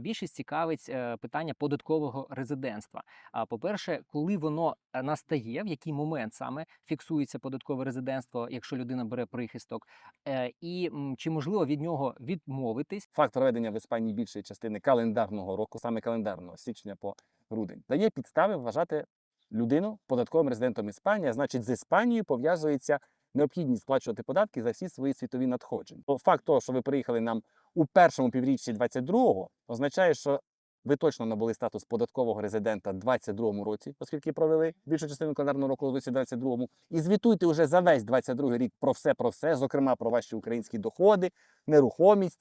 Більшість цікавить е, питання податкового резидентства. А по-перше, коли воно е, настає, в який момент саме фіксується податкове резидентство, якщо людина бере прихисток, Е, і чи можливо від нього відмовитись? Факт проведення в Іспанії більшої частини календарного року, саме календарного, січня по грудень, дає підстави вважати людину податковим резидентом Іспанії, а значить, з Іспанією пов'язується необхідність сплачувати податки за всі свої світові надходження. То Факт того, що ви приїхали нам у першому півріччі 22-го, означає, що ви точно набули статус податкового резидента в 22-му році, оскільки провели більшу частину календарного року у 2022-му. І звітуйте вже за весь 22-й рік про все, про все, зокрема про ваші українські доходи, нерухомість,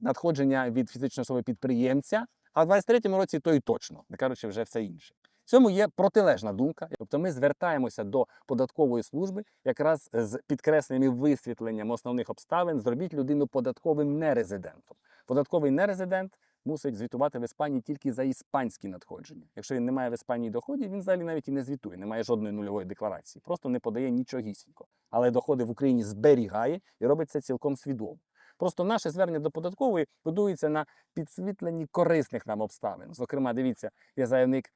надходження від фізичної особи підприємця. А в 23-му році то і точно, не кажучи вже все інше. Цьому є протилежна думка. Тобто ми звертаємося до податкової служби якраз з підкресленням висвітленням основних обставин, зробіть людину податковим нерезидентом. Податковий нерезидент мусить звітувати в Іспанії тільки за іспанські надходження. Якщо він не має в Іспанії доходів, він взагалі навіть і не звітує, не має жодної нульової декларації, просто не подає нічогісінько. Але доходи в Україні зберігає і робить це цілком свідомо. Просто наше звернення до податкової будується на підсвітленні корисних нам обставин. Зокрема, дивіться, є заявник,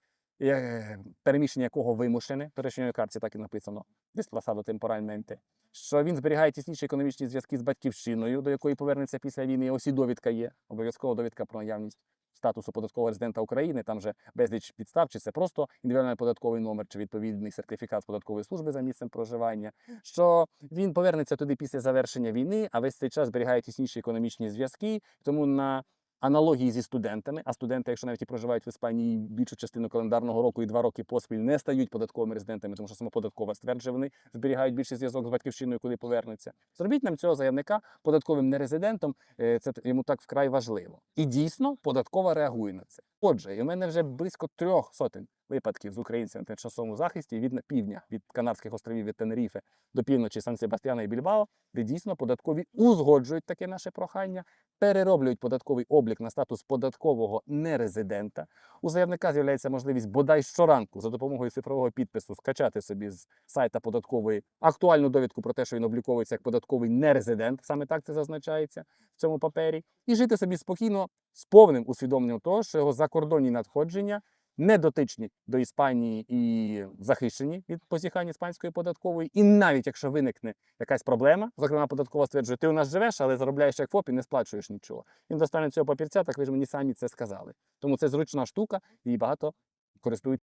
переміщення якого вимушене, переміщення карті так і написано, диспласадо темпоральменте, що він зберігає тісніші економічні зв'язки з батьківщиною, до якої повернеться після війни. Ось і довідка є, обов'язково довідка про наявність статусу податкового резидента України, там же безліч підстав, чи це просто індивідуальний податковий номер, чи відповідний сертифікат податкової служби за місцем проживання, що він повернеться туди після завершення війни, а весь цей час зберігає тісніші економічні зв'язки. Тому на аналогії зі студентами, а студенти, якщо навіть і проживають в Іспанії більшу частину календарного року і два роки поспіль, не стають податковими резидентами, тому що самоподаткова стверджує, вони зберігають більший зв'язок з батьківщиною, коли повернуться. Зробіть нам цього заявника податковим нерезидентом. е, Це йому так вкрай важливо. І дійсно податкова реагує на це. Отже, і у мене вже близько трьох сотень випадків з українцями на тимчасовому захисті від півдня від Канарських островів від Тенеріфе до півночі Сан Себастьяна і Більбао, де дійсно податкові узгоджують таке наше прохання, перероблюють податковий облік на статус податкового нерезидента. У заявника з'являється можливість бодай щоранку за допомогою цифрового підпису скачати собі з сайта податкової актуальну довідку про те, що він обліковується як податковий нерезидент, саме так це зазначається в цьому папері, і жити собі спокійно з повним усвідомленням того, що його закордонні надходження не дотичні до Іспанії і захищені від позіхань іспанської податкової. І навіть якщо виникне якась проблема, зокрема податкова стверджує, ти у нас живеш, але заробляєш як ФОП і не сплачуєш нічого. Він достане цього папірця, так ви ж мені самі це сказали. Тому це зручна штука і багато користують.